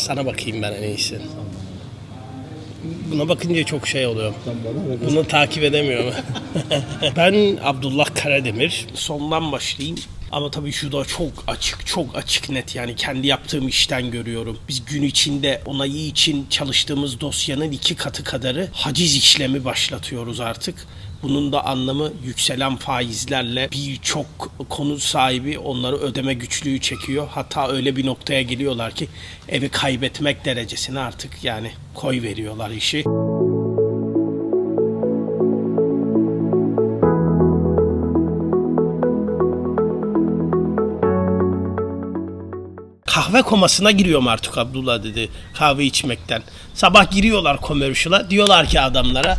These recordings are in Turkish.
Sana bakayım ben en iyisi. Buna bakınca çok şey oluyor. Bunu takip edemiyorum. ben Abdullah Karademir. Sondan başlayayım. Ama tabii şu da çok açık, çok açık net yani kendi yaptığım işten görüyorum. Biz gün içinde onayı için çalıştığımız dosyanın iki katı kadarı haciz işlemi başlatıyoruz artık. Bunun da anlamı yükselen faizlerle birçok konu sahibi onları ödeme güçlüğü çekiyor. Hatta öyle bir noktaya geliyorlar ki evi kaybetmek derecesine artık yani koy veriyorlar işi. Kahve komasına giriyorum artık Abdullah dedi kahve içmekten. Sabah giriyorlar commercial'a diyorlar ki adamlara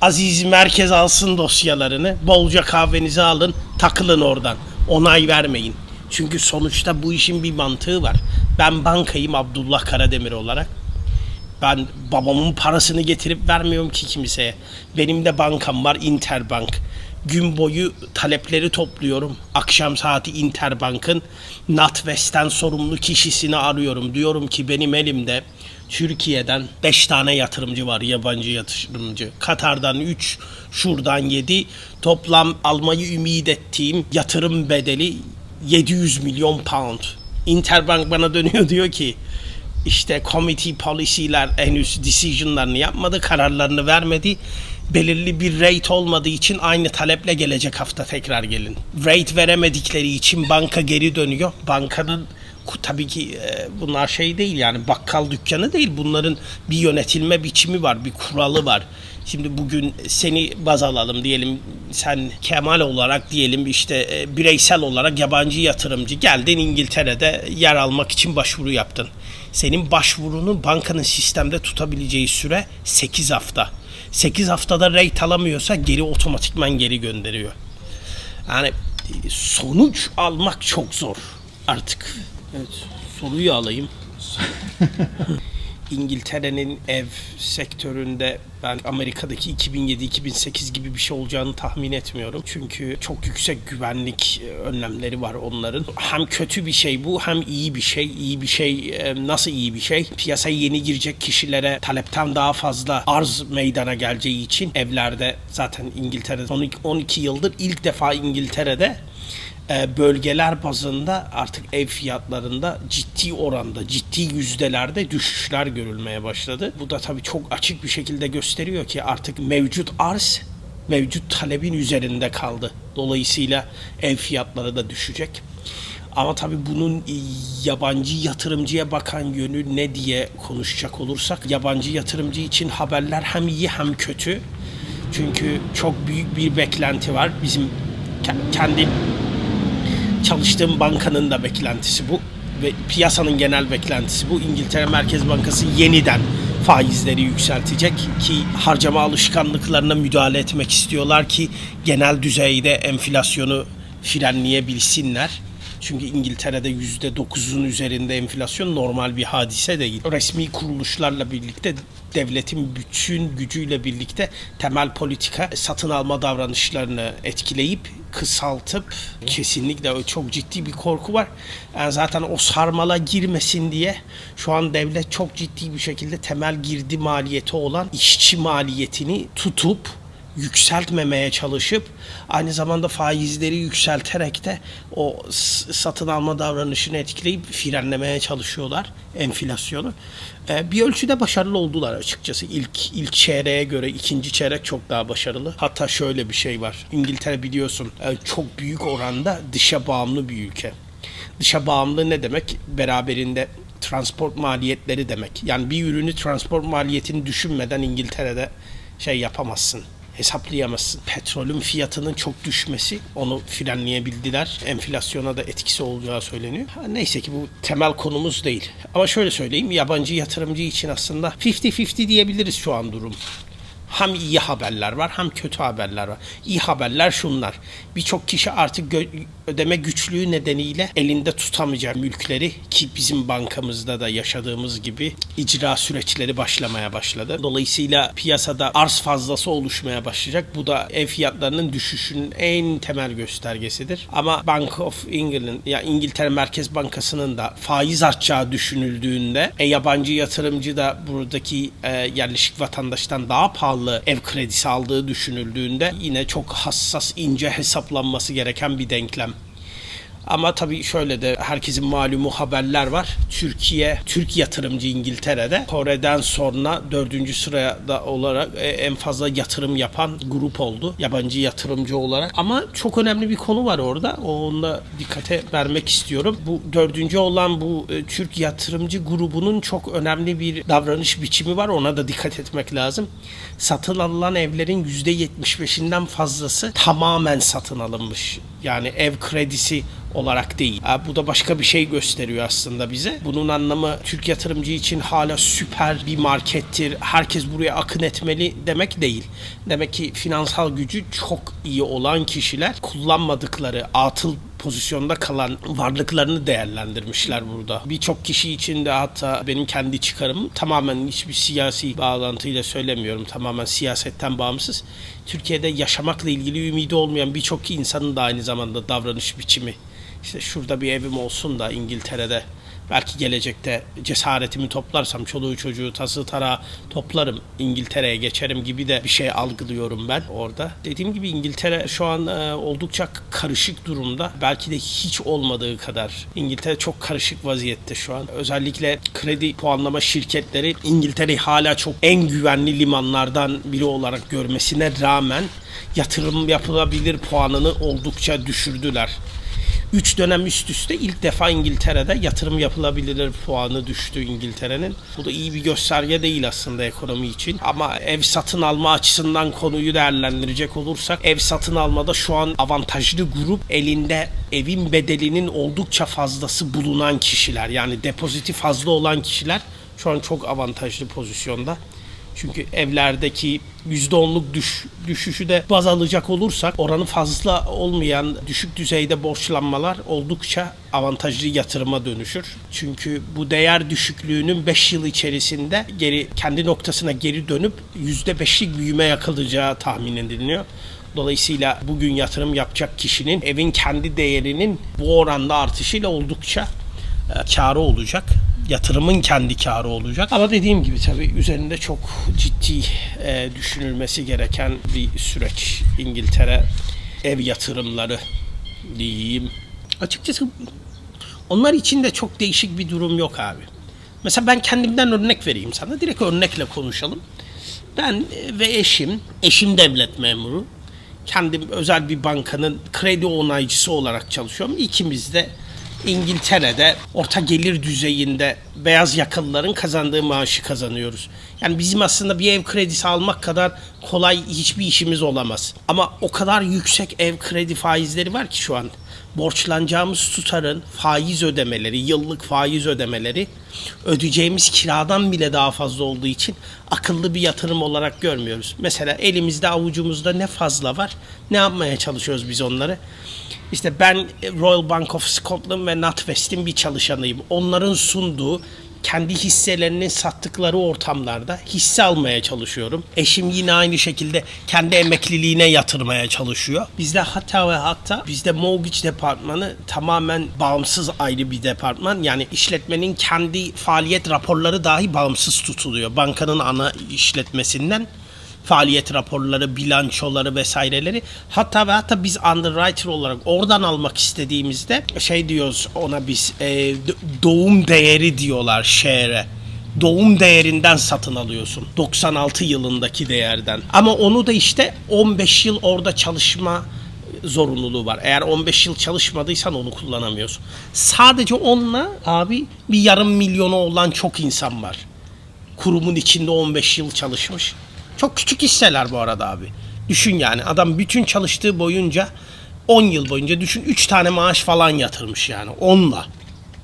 Aziz merkez alsın dosyalarını bolca kahvenizi alın takılın oradan onay vermeyin. Çünkü sonuçta bu işin bir mantığı var. Ben bankayım Abdullah Karademir olarak. Ben babamın parasını getirip vermiyorum ki kimseye. Benim de bankam var Interbank. Gün boyu talepleri topluyorum. Akşam saati Interbank'ın NatWest'ten sorumlu kişisini arıyorum. Diyorum ki benim elimde Türkiye'den 5 tane yatırımcı var yabancı yatırımcı. Katar'dan 3, şuradan 7. Toplam almayı ümit ettiğim yatırım bedeli 700 milyon pound. Interbank bana dönüyor diyor ki işte committee policy'ler henüz decision'larını yapmadı, kararlarını vermedi. Belirli bir rate olmadığı için aynı taleple gelecek hafta tekrar gelin. Rate veremedikleri için banka geri dönüyor. Bankanın tabii ki e, bunlar şey değil yani bakkal dükkanı değil. Bunların bir yönetilme biçimi var, bir kuralı var. Şimdi bugün seni baz alalım diyelim sen Kemal olarak diyelim işte e, bireysel olarak yabancı yatırımcı geldin İngiltere'de yer almak için başvuru yaptın. Senin başvurunu bankanın sistemde tutabileceği süre 8 hafta. 8 haftada rate alamıyorsa geri otomatikman geri gönderiyor. Yani sonuç almak çok zor artık. Evet soruyu alayım. İngiltere'nin ev sektöründe ben Amerika'daki 2007-2008 gibi bir şey olacağını tahmin etmiyorum. Çünkü çok yüksek güvenlik e, önlemleri var onların. Hem kötü bir şey bu hem iyi bir şey. İyi bir şey e, nasıl iyi bir şey? Piyasaya yeni girecek kişilere talepten daha fazla arz meydana geleceği için evlerde zaten İngiltere'de son 12 yıldır ilk defa İngiltere'de bölgeler bazında artık ev fiyatlarında ciddi oranda, ciddi yüzdelerde düşüşler görülmeye başladı. Bu da tabii çok açık bir şekilde gösteriyor ki artık mevcut arz mevcut talebin üzerinde kaldı. Dolayısıyla ev fiyatları da düşecek. Ama tabii bunun yabancı yatırımcıya bakan yönü ne diye konuşacak olursak yabancı yatırımcı için haberler hem iyi hem kötü. Çünkü çok büyük bir beklenti var. Bizim ke- kendi çalıştığım bankanın da beklentisi bu ve piyasanın genel beklentisi bu. İngiltere Merkez Bankası yeniden faizleri yükseltecek ki harcama alışkanlıklarına müdahale etmek istiyorlar ki genel düzeyde enflasyonu frenleyebilsinler. Çünkü İngiltere'de %9'un üzerinde enflasyon normal bir hadise değil. Resmi kuruluşlarla birlikte devletin bütün gücüyle birlikte temel politika satın alma davranışlarını etkileyip kısaltıp kesinlikle çok ciddi bir korku var. Yani zaten o sarmala girmesin diye şu an devlet çok ciddi bir şekilde temel girdi maliyeti olan işçi maliyetini tutup yükseltmemeye çalışıp aynı zamanda faizleri yükselterek de o satın alma davranışını etkileyip frenlemeye çalışıyorlar enflasyonu. Ee, bir ölçüde başarılı oldular açıkçası. İlk ilk çeyreğe göre ikinci çeyrek çok daha başarılı. Hatta şöyle bir şey var. İngiltere biliyorsun e, çok büyük oranda dışa bağımlı bir ülke. Dışa bağımlı ne demek? Beraberinde transport maliyetleri demek. Yani bir ürünü transport maliyetini düşünmeden İngiltere'de şey yapamazsın hesaplayamazsın. Petrolün fiyatının çok düşmesi onu frenleyebildiler. Enflasyona da etkisi olacağı söyleniyor. Ha, neyse ki bu temel konumuz değil. Ama şöyle söyleyeyim yabancı yatırımcı için aslında 50-50 diyebiliriz şu an durum. Hem iyi haberler var hem kötü haberler var. İyi haberler şunlar. Birçok kişi artık ödeme güçlüğü nedeniyle elinde tutamayacak mülkleri ki bizim bankamızda da yaşadığımız gibi icra süreçleri başlamaya başladı. Dolayısıyla piyasada arz fazlası oluşmaya başlayacak. Bu da ev fiyatlarının düşüşünün en temel göstergesidir. Ama Bank of England ya İngiltere Merkez Bankası'nın da faiz artacağı düşünüldüğünde e, yabancı yatırımcı da buradaki e, yerleşik vatandaştan daha pahalı ev kredisi aldığı düşünüldüğünde yine çok hassas ince hesaplanması gereken bir denklem. Ama tabii şöyle de herkesin malumu haberler var. Türkiye, Türk yatırımcı İngiltere'de Kore'den sonra dördüncü sırada olarak e, en fazla yatırım yapan grup oldu. Yabancı yatırımcı olarak. Ama çok önemli bir konu var orada. Onunla dikkate vermek istiyorum. Bu dördüncü olan bu e, Türk yatırımcı grubunun çok önemli bir davranış biçimi var. Ona da dikkat etmek lazım. Satın alınan evlerin %75'inden fazlası tamamen satın alınmış. Yani ev kredisi olarak değil. Bu da başka bir şey gösteriyor aslında bize. Bunun anlamı Türk yatırımcı için hala süper bir markettir. Herkes buraya akın etmeli demek değil. Demek ki finansal gücü çok iyi olan kişiler kullanmadıkları atıl pozisyonda kalan varlıklarını değerlendirmişler burada. Birçok kişi için de hatta benim kendi çıkarımım tamamen hiçbir siyasi bağlantıyla söylemiyorum. Tamamen siyasetten bağımsız. Türkiye'de yaşamakla ilgili ümidi olmayan birçok insanın da aynı zamanda davranış biçimi. İşte şurada bir evim olsun da İngiltere'de belki gelecekte cesaretimi toplarsam çoluğu çocuğu tası tara toplarım İngiltere'ye geçerim gibi de bir şey algılıyorum ben orada. Dediğim gibi İngiltere şu an e, oldukça karışık durumda. Belki de hiç olmadığı kadar. İngiltere çok karışık vaziyette şu an. Özellikle kredi puanlama şirketleri İngiltere'yi hala çok en güvenli limanlardan biri olarak görmesine rağmen yatırım yapılabilir puanını oldukça düşürdüler. 3 dönem üst üste ilk defa İngiltere'de yatırım yapılabilir puanı düştü İngiltere'nin. Bu da iyi bir gösterge değil aslında ekonomi için. Ama ev satın alma açısından konuyu değerlendirecek olursak ev satın almada şu an avantajlı grup elinde evin bedelinin oldukça fazlası bulunan kişiler. Yani depoziti fazla olan kişiler şu an çok avantajlı pozisyonda. Çünkü evlerdeki %10'luk düş, düşüşü de baz alacak olursak oranı fazla olmayan düşük düzeyde borçlanmalar oldukça avantajlı yatırıma dönüşür. Çünkü bu değer düşüklüğünün 5 yıl içerisinde geri kendi noktasına geri dönüp %5'lik büyüme yakalayacağı tahmin ediliyor. Dolayısıyla bugün yatırım yapacak kişinin evin kendi değerinin bu oranda artışıyla oldukça e, karı olacak. Yatırımın kendi karı olacak. Ama dediğim gibi tabii üzerinde çok ciddi e, düşünülmesi gereken bir süreç. İngiltere ev yatırımları diyeyim. Açıkçası onlar için de çok değişik bir durum yok abi. Mesela ben kendimden örnek vereyim sana. Direkt örnekle konuşalım. Ben ve eşim, eşim devlet memuru. Kendim özel bir bankanın kredi onaycısı olarak çalışıyorum. İkimiz de İngiltere'de orta gelir düzeyinde beyaz yakalıların kazandığı maaşı kazanıyoruz. Yani bizim aslında bir ev kredisi almak kadar kolay hiçbir işimiz olamaz. Ama o kadar yüksek ev kredi faizleri var ki şu an. Borçlanacağımız tutarın faiz ödemeleri, yıllık faiz ödemeleri ödeyeceğimiz kiradan bile daha fazla olduğu için akıllı bir yatırım olarak görmüyoruz. Mesela elimizde avucumuzda ne fazla var, ne yapmaya çalışıyoruz biz onları? İşte ben Royal Bank of Scotland ve NatWest'in bir çalışanıyım. Onların sunduğu kendi hisselerinin sattıkları ortamlarda hisse almaya çalışıyorum. Eşim yine aynı şekilde kendi emekliliğine yatırmaya çalışıyor. Bizde hatta ve hatta bizde mortgage departmanı tamamen bağımsız ayrı bir departman. Yani işletmenin kendi faaliyet raporları dahi bağımsız tutuluyor. Bankanın ana işletmesinden faaliyet raporları, bilançoları vesaireleri. Hatta ve hatta biz underwriter olarak oradan almak istediğimizde şey diyoruz ona biz e, doğum değeri diyorlar share'e. Doğum değerinden satın alıyorsun. 96 yılındaki değerden. Ama onu da işte 15 yıl orada çalışma zorunluluğu var. Eğer 15 yıl çalışmadıysan onu kullanamıyorsun. Sadece onunla abi bir yarım milyonu olan çok insan var kurumun içinde 15 yıl çalışmış. Çok küçük hisseler bu arada abi. Düşün yani adam bütün çalıştığı boyunca 10 yıl boyunca düşün 3 tane maaş falan yatırmış yani onunla.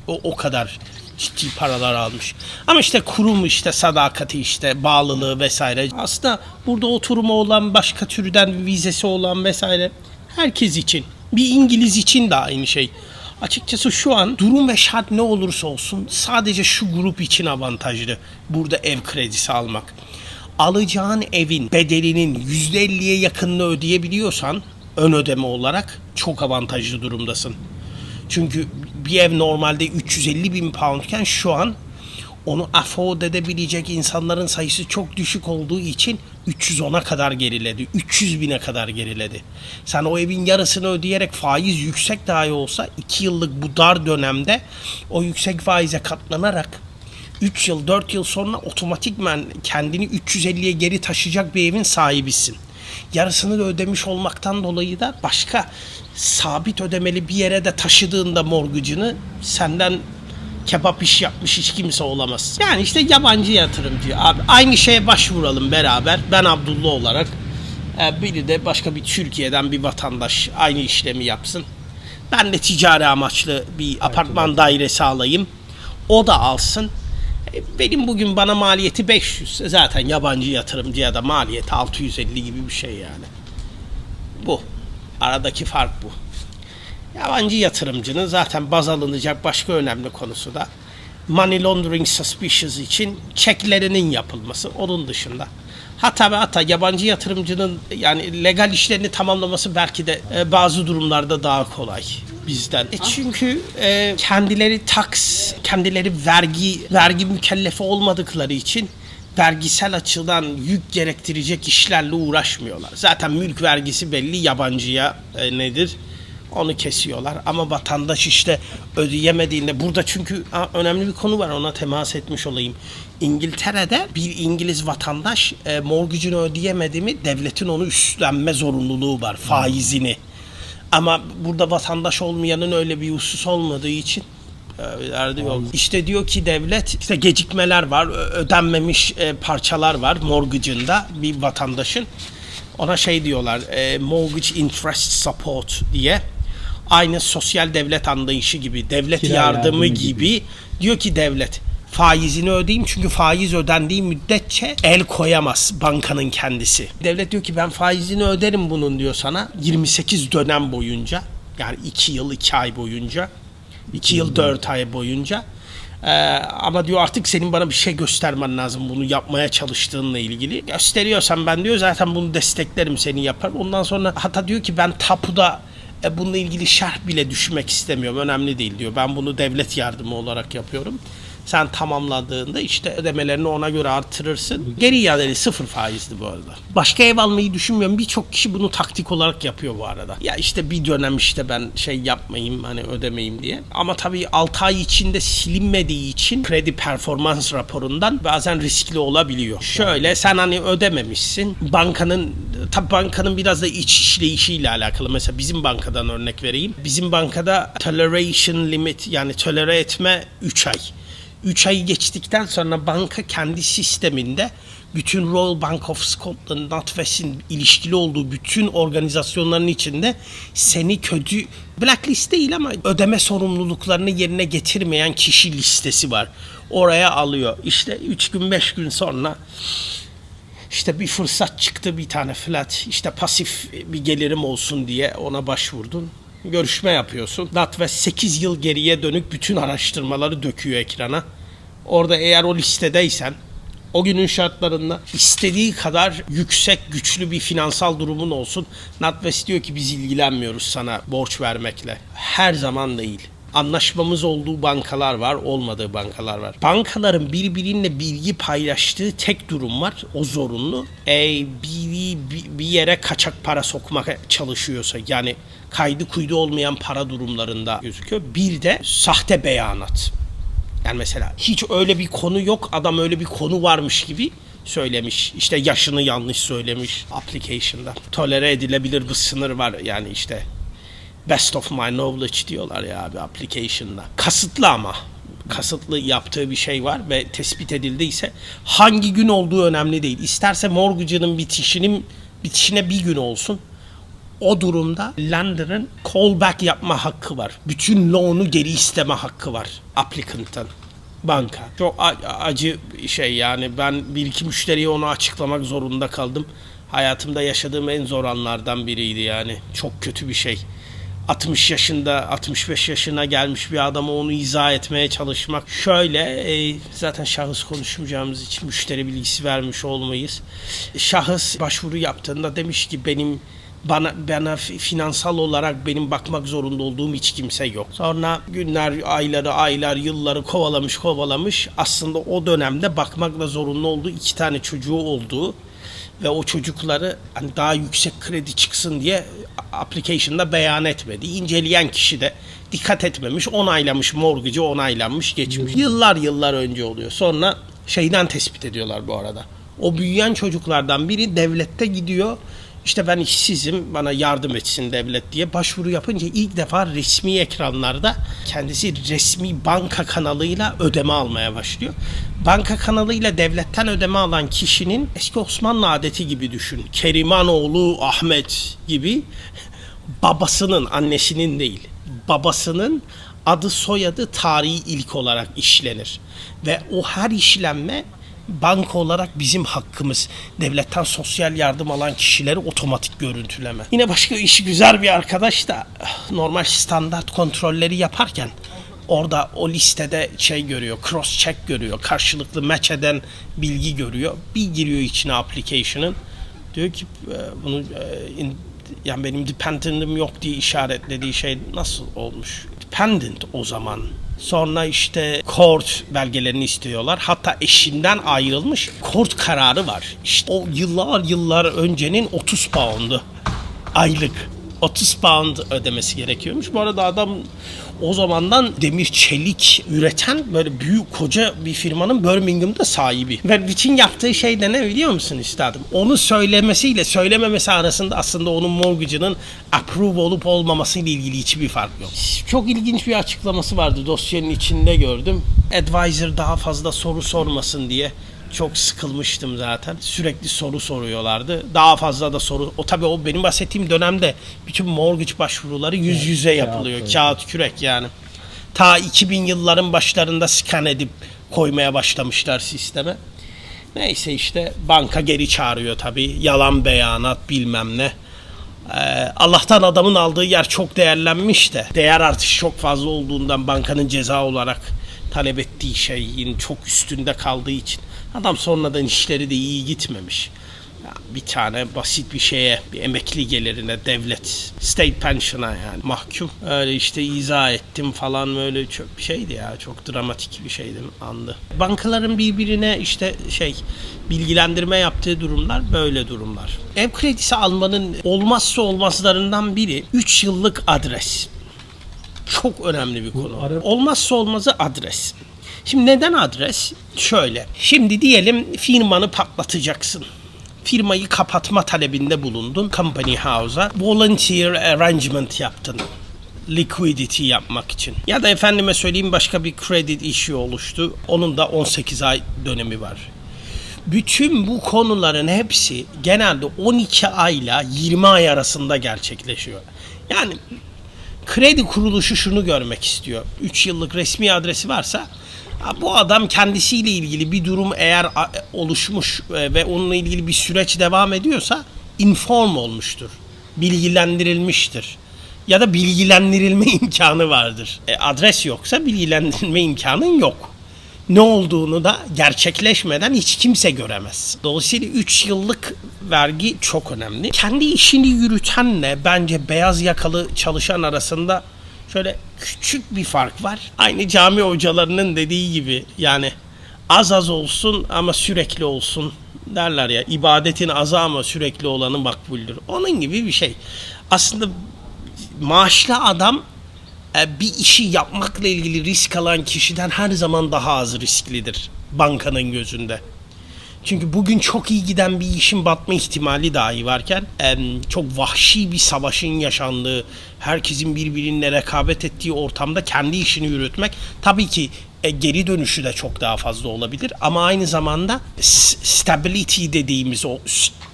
O, o kadar ciddi paralar almış. Ama işte kurum işte sadakati işte bağlılığı vesaire. Aslında burada oturumu olan başka türden vizesi olan vesaire herkes için Bir İngiliz için de aynı şey. Açıkçası şu an durum ve şart ne olursa olsun sadece şu grup için avantajlı burada ev kredisi almak. Alacağın evin bedelinin %50'ye yakınını ödeyebiliyorsan ön ödeme olarak çok avantajlı durumdasın. Çünkü bir ev normalde 350 bin poundken şu an onu afford edebilecek insanların sayısı çok düşük olduğu için 310'a kadar geriledi. 300 bine kadar geriledi. Sen o evin yarısını ödeyerek faiz yüksek dahi olsa 2 yıllık bu dar dönemde o yüksek faize katlanarak 3 yıl 4 yıl sonra otomatikmen kendini 350'ye geri taşıyacak bir evin sahibisin. Yarısını da ödemiş olmaktan dolayı da başka sabit ödemeli bir yere de taşıdığında morgucunu senden kebap iş yapmış hiç kimse olamaz. Yani işte yabancı yatırımcı abi aynı şeye başvuralım beraber. Ben Abdullah olarak e, biri de başka bir Türkiye'den bir vatandaş aynı işlemi yapsın. Ben de ticari amaçlı bir apartman dairesi alayım. O da alsın. Benim bugün bana maliyeti 500. Zaten yabancı yatırımcıya da maliyeti 650 gibi bir şey yani. Bu. Aradaki fark bu. Yabancı yatırımcının zaten baz alınacak başka önemli konusu da money laundering suspicions için çeklerinin yapılması. Onun dışında hatta ve hatta yabancı yatırımcının yani legal işlerini tamamlaması belki de e, bazı durumlarda daha kolay bizden. E çünkü e, kendileri tax, kendileri vergi vergi mükellefi olmadıkları için vergisel açıdan yük gerektirecek işlerle uğraşmıyorlar. Zaten mülk vergisi belli yabancıya e, nedir? onu kesiyorlar. Ama vatandaş işte ödeyemediğinde burada çünkü ha, önemli bir konu var ona temas etmiş olayım. İngiltere'de bir İngiliz vatandaş e, mortgage'ını ödeyemedi mi devletin onu üstlenme zorunluluğu var faizini. Ama burada vatandaş olmayanın öyle bir husus olmadığı için e, derdi yok. İşte diyor ki devlet işte gecikmeler var, ödenmemiş e, parçalar var mortgage'ında bir vatandaşın. Ona şey diyorlar, e, mortgage interest support diye. Aynı sosyal devlet anlayışı gibi, devlet Kira yardımı, yardımı gibi. gibi. Diyor ki devlet faizini ödeyeyim çünkü faiz ödendiği müddetçe el koyamaz bankanın kendisi. Devlet diyor ki ben faizini öderim bunun diyor sana 28 dönem boyunca. Yani 2 yıl 2 ay boyunca. 2 yıl 4 ay boyunca. Ee, ama diyor artık senin bana bir şey göstermen lazım bunu yapmaya çalıştığınla ilgili. Gösteriyorsan ben diyor zaten bunu desteklerim seni yapar. Ondan sonra hatta diyor ki ben tapuda e, bununla ilgili şerh bile düşmek istemiyorum. Önemli değil diyor. Ben bunu devlet yardımı olarak yapıyorum. Sen tamamladığında işte ödemelerini ona göre artırırsın. Geri iadeli sıfır faizli bu arada. Başka ev almayı düşünmüyorum. Birçok kişi bunu taktik olarak yapıyor bu arada. Ya işte bir dönem işte ben şey yapmayayım hani ödemeyeyim diye. Ama tabii 6 ay içinde silinmediği için kredi performans raporundan bazen riskli olabiliyor. Şöyle sen hani ödememişsin. Bankanın tabii bankanın biraz da iç işleyişiyle alakalı. Mesela bizim bankadan örnek vereyim. Bizim bankada toleration limit yani tolere etme 3 ay. 3 ayı geçtikten sonra banka kendi sisteminde bütün Royal Bank of Scotland, NatWest'in ilişkili olduğu bütün organizasyonların içinde seni kötü blacklist değil ama ödeme sorumluluklarını yerine getirmeyen kişi listesi var. Oraya alıyor. İşte 3 gün 5 gün sonra işte bir fırsat çıktı bir tane flat işte pasif bir gelirim olsun diye ona başvurdun. Görüşme yapıyorsun. NatWest 8 yıl geriye dönük bütün araştırmaları döküyor ekrana. Orada eğer o listedeysen o günün şartlarında istediği kadar yüksek güçlü bir finansal durumun olsun. NatWest diyor ki biz ilgilenmiyoruz sana borç vermekle. Her zaman değil anlaşmamız olduğu bankalar var, olmadığı bankalar var. Bankaların birbiriyle bilgi paylaştığı tek durum var, o zorunlu. E, biri bir, bir yere kaçak para sokmak çalışıyorsa yani kaydı kuydu olmayan para durumlarında gözüküyor. Bir de sahte beyanat. Yani mesela hiç öyle bir konu yok, adam öyle bir konu varmış gibi söylemiş. İşte yaşını yanlış söylemiş application'da. Tolere edilebilir bir sınır var yani işte best of my knowledge diyorlar ya abi application'da. Kasıtlı ama kasıtlı yaptığı bir şey var ve tespit edildiyse hangi gün olduğu önemli değil. İsterse mortgage'ının bitişinin bitişine bir gün olsun. O durumda lender'ın callback yapma hakkı var. Bütün loan'u geri isteme hakkı var applicant'ın banka. Çok acı şey yani ben bir iki müşteriye onu açıklamak zorunda kaldım. Hayatımda yaşadığım en zor anlardan biriydi yani. Çok kötü bir şey. 60 yaşında 65 yaşına gelmiş bir adama onu izah etmeye çalışmak şöyle e, zaten şahıs konuşmayacağımız için müşteri bilgisi vermiş olmayız. Şahıs başvuru yaptığında demiş ki benim bana bana fi- finansal olarak benim bakmak zorunda olduğum hiç kimse yok. Sonra günler, ayları, aylar, yılları kovalamış, kovalamış. Aslında o dönemde bakmakla zorunlu olduğu iki tane çocuğu olduğu ve o çocukları hani daha yüksek kredi çıksın diye application'da beyan etmedi. İnceleyen kişi de dikkat etmemiş, onaylamış, mortgage'ı onaylanmış, geçmiş. Yıllar yıllar önce oluyor. Sonra şeyden tespit ediyorlar bu arada. O büyüyen çocuklardan biri devlette gidiyor. İşte ben işsizim, bana yardım etsin devlet diye başvuru yapınca ilk defa resmi ekranlarda kendisi resmi banka kanalıyla ödeme almaya başlıyor. Banka kanalıyla devletten ödeme alan kişinin eski Osmanlı adeti gibi düşün. Kerimanoğlu Ahmet gibi babasının, annesinin değil, babasının adı soyadı tarihi ilk olarak işlenir. Ve o her işlenme banka olarak bizim hakkımız. Devletten sosyal yardım alan kişileri otomatik görüntüleme. Yine başka işi güzel bir arkadaş da normal standart kontrolleri yaparken orada o listede şey görüyor, cross check görüyor, karşılıklı match eden bilgi görüyor. Bir giriyor içine application'ın. Diyor ki e, bunu e, yani benim dependent'ım yok diye işaretlediği şey nasıl olmuş? Dependent o zaman. Sonra işte court belgelerini istiyorlar. Hatta eşinden ayrılmış court kararı var. İşte o yıllar yıllar öncenin 30 pound'u aylık. 30 pound ödemesi gerekiyormuş. Bu arada adam o zamandan demir çelik üreten böyle büyük koca bir firmanın Birmingham'da sahibi. Ve bütün yaptığı şey de ne biliyor musun üstadım? Onu söylemesiyle söylememesi arasında aslında onun mortgage'ının approve olup olmamasıyla ilgili hiçbir fark yok. Çok ilginç bir açıklaması vardı dosyanın içinde gördüm. Advisor daha fazla soru sormasın diye çok sıkılmıştım zaten. Sürekli soru soruyorlardı. Daha fazla da soru. O tabii o benim bahsettiğim dönemde bütün mortgage başvuruları yüz yüze yapılıyor. kağıt, Kağıt kürek yani. Ta 2000 yılların başlarında scan edip koymaya başlamışlar sisteme. Neyse işte banka geri çağırıyor tabii. Yalan beyanat bilmem ne. Ee, Allah'tan adamın aldığı yer çok değerlenmiş de değer artışı çok fazla olduğundan bankanın ceza olarak talep ettiği şeyin çok üstünde kaldığı için adam sonradan işleri de iyi gitmemiş. Bir tane basit bir şeye, bir emekli gelirine, devlet, state pension'a yani mahkum. Öyle işte izah ettim falan böyle çok bir şeydi ya. Çok dramatik bir şeydi andı. Bankaların birbirine işte şey bilgilendirme yaptığı durumlar böyle durumlar. Ev kredisi almanın olmazsa olmazlarından biri 3 yıllık adres. Çok önemli bir konu. Olmazsa olmazı adres. Şimdi neden adres? Şöyle. Şimdi diyelim firmanı patlatacaksın. Firmayı kapatma talebinde bulundun Company House'a. Volunteer arrangement yaptın. Liquidity yapmak için. Ya da efendime söyleyeyim başka bir credit issue oluştu. Onun da 18 ay dönemi var. Bütün bu konuların hepsi genelde 12 ayla 20 ay arasında gerçekleşiyor. Yani kredi kuruluşu şunu görmek istiyor. 3 yıllık resmi adresi varsa bu adam kendisiyle ilgili bir durum eğer oluşmuş e, ve onunla ilgili bir süreç devam ediyorsa inform olmuştur. Bilgilendirilmiştir. Ya da bilgilendirilme imkanı vardır. E, adres yoksa bilgilendirilme imkanın yok ne olduğunu da gerçekleşmeden hiç kimse göremez. Dolayısıyla 3 yıllık vergi çok önemli. Kendi işini yürütenle bence beyaz yakalı çalışan arasında şöyle küçük bir fark var. Aynı cami hocalarının dediği gibi yani az az olsun ama sürekli olsun derler ya ibadetin azı ama sürekli olanı makbuldür. Onun gibi bir şey. Aslında maaşlı adam e, bir işi yapmakla ilgili risk alan kişiden her zaman daha az risklidir bankanın gözünde. Çünkü bugün çok iyi giden bir işin batma ihtimali dahi varken çok vahşi bir savaşın yaşandığı, herkesin birbirine rekabet ettiği ortamda kendi işini yürütmek tabii ki e, geri dönüşü de çok daha fazla olabilir ama aynı zamanda stability dediğimiz o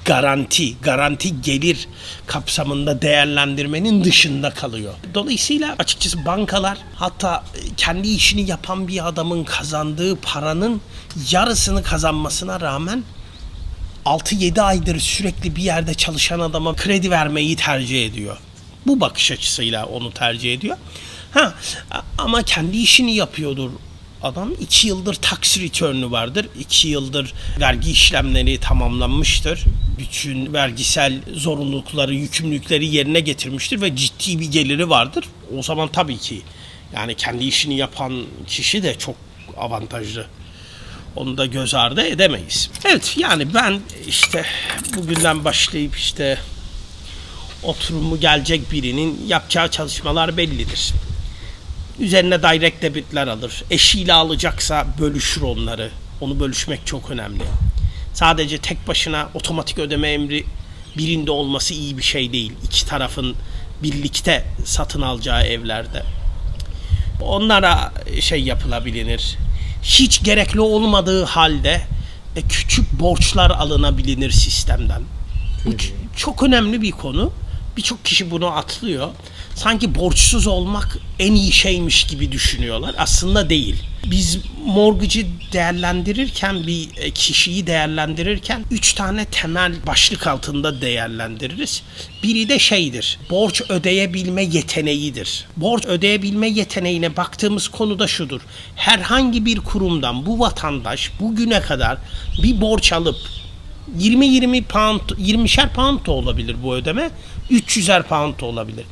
garanti, garanti gelir kapsamında değerlendirmenin dışında kalıyor. Dolayısıyla açıkçası bankalar hatta e, kendi işini yapan bir adamın kazandığı paranın yarısını kazanmasına rağmen 6-7 aydır sürekli bir yerde çalışan adama kredi vermeyi tercih ediyor. Bu bakış açısıyla onu tercih ediyor. Ha ama kendi işini yapıyordur adam. iki yıldır tax return'ü vardır. iki yıldır vergi işlemleri tamamlanmıştır. Bütün vergisel zorunlulukları, yükümlülükleri yerine getirmiştir ve ciddi bir geliri vardır. O zaman tabii ki yani kendi işini yapan kişi de çok avantajlı. Onu da göz ardı edemeyiz. Evet yani ben işte bugünden başlayıp işte oturumu gelecek birinin yapacağı çalışmalar bellidir. Üzerine direct debitler alır. Eşiyle alacaksa bölüşür onları. Onu bölüşmek çok önemli. Sadece tek başına otomatik ödeme emri birinde olması iyi bir şey değil. İki tarafın birlikte satın alacağı evlerde. Onlara şey yapılabilir. Hiç gerekli olmadığı halde e, küçük borçlar alınabilir sistemden. Bu çok önemli bir konu. Birçok kişi bunu atlıyor. Sanki borçsuz olmak en iyi şeymiş gibi düşünüyorlar. Aslında değil. Biz mortgage'ı değerlendirirken bir e, kişiyi değerlendirirken üç tane temel başlık altında değerlendiririz. Biri de şeydir. Borç ödeyebilme yeteneğidir. Borç ödeyebilme yeteneğine baktığımız konu da şudur. Herhangi bir kurumdan bu vatandaş bugüne kadar bir borç alıp 20-20 pound, 20'şer pound da olabilir bu ödeme. 300'er pound da olabilir.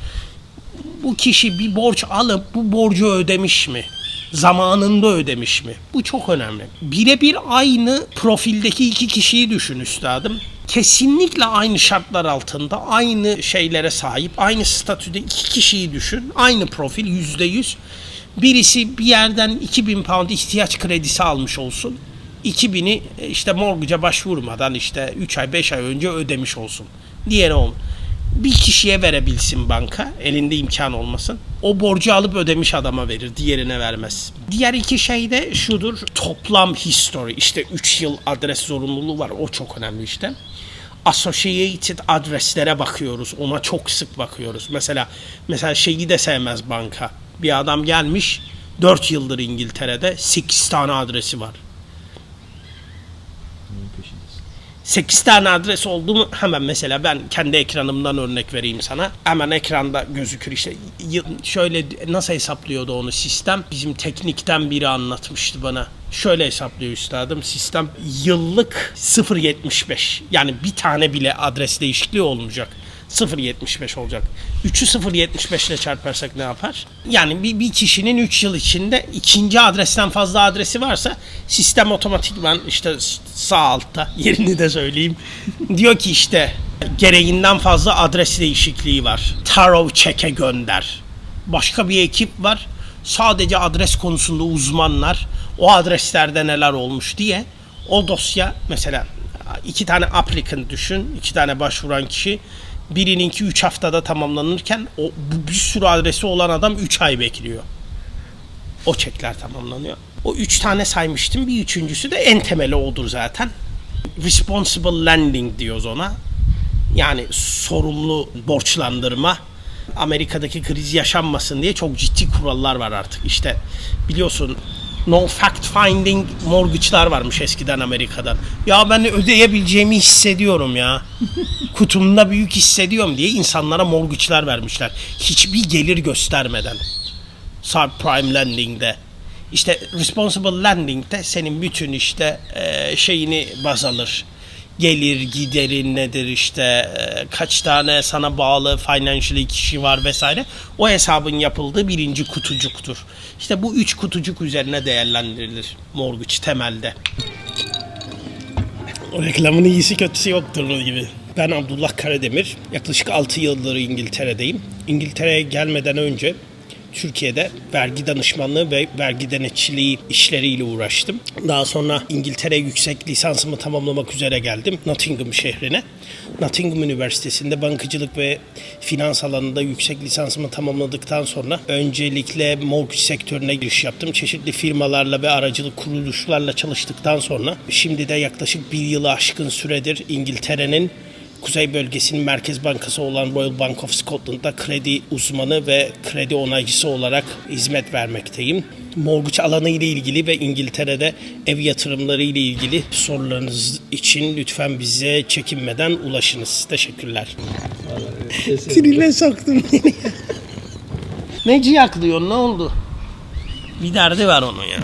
Bu kişi bir borç alıp bu borcu ödemiş mi? Zamanında ödemiş mi? Bu çok önemli. Birebir aynı profildeki iki kişiyi düşün üstadım. Kesinlikle aynı şartlar altında aynı şeylere sahip, aynı statüde iki kişiyi düşün. Aynı profil yüzde yüz. Birisi bir yerden 2000 pound ihtiyaç kredisi almış olsun. 2000'i e, işte mortgage'a başvurmadan işte 3 ay 5 ay önce ödemiş olsun. Diğeri on. Bir kişiye verebilsin banka elinde imkan olmasın. O borcu alıp ödemiş adama verir. Diğerine vermez. Diğer iki şey de şudur. Toplam history. işte 3 yıl adres zorunluluğu var. O çok önemli işte. Associated adreslere bakıyoruz. Ona çok sık bakıyoruz. Mesela mesela şeyi de sevmez banka. Bir adam gelmiş 4 yıldır İngiltere'de 8 tane adresi var. 8 tane adres oldu mu hemen mesela ben kendi ekranımdan örnek vereyim sana. Hemen ekranda gözükür işte şöyle nasıl hesaplıyordu onu sistem? Bizim teknikten biri anlatmıştı bana. Şöyle hesaplıyor üstadım sistem yıllık 0.75 yani bir tane bile adres değişikliği olmayacak. 0.75 olacak. 3'ü 0.75 ile çarparsak ne yapar? Yani bir, bir kişinin 3 yıl içinde ikinci adresten fazla adresi varsa sistem otomatikman işte sağ altta yerini de söyleyeyim. diyor ki işte gereğinden fazla adres değişikliği var. Taro çeke gönder. Başka bir ekip var. Sadece adres konusunda uzmanlar. O adreslerde neler olmuş diye o dosya mesela iki tane applicant düşün. iki tane başvuran kişi. Birininki 3 haftada tamamlanırken o bir sürü adresi olan adam 3 ay bekliyor. O çekler tamamlanıyor. O 3 tane saymıştım. Bir üçüncüsü de en temeli odur zaten. Responsible lending diyoruz ona. Yani sorumlu borçlandırma. Amerika'daki kriz yaşanmasın diye çok ciddi kurallar var artık. İşte biliyorsun no fact finding mortgage'lar varmış eskiden Amerika'dan. Ya ben ödeyebileceğimi hissediyorum ya. Kutumda büyük hissediyorum diye insanlara mortgage'lar vermişler. Hiçbir gelir göstermeden. Subprime lending'de. İşte responsible lending'de senin bütün işte şeyini baz alır. Gelir, giderin nedir işte e, kaç tane sana bağlı financial kişi var vesaire. O hesabın yapıldığı birinci kutucuktur. İşte bu üç kutucuk üzerine değerlendirilir mortgage temelde. O reklamın iyisi kötüsü yoktur onun gibi. Ben Abdullah Karademir. Yaklaşık 6 yıldır İngiltere'deyim. İngiltere'ye gelmeden önce Türkiye'de vergi danışmanlığı ve vergi denetçiliği işleriyle uğraştım. Daha sonra İngiltere yüksek lisansımı tamamlamak üzere geldim Nottingham şehrine. Nottingham Üniversitesi'nde bankacılık ve finans alanında yüksek lisansımı tamamladıktan sonra öncelikle mortgage sektörüne giriş yaptım. Çeşitli firmalarla ve aracılık kuruluşlarla çalıştıktan sonra şimdi de yaklaşık bir yılı aşkın süredir İngiltere'nin Kuzey bölgesinin merkez bankası olan Royal Bank of Scotland'da kredi uzmanı ve kredi onaycısı olarak hizmet vermekteyim. mortgage alanı ile ilgili ve İngiltere'de ev yatırımları ile ilgili sorularınız için lütfen bize çekinmeden ulaşınız. Teşekkürler. Trine soktum beni. Neci yaklıyor ne oldu? Bir derdi var onun ya.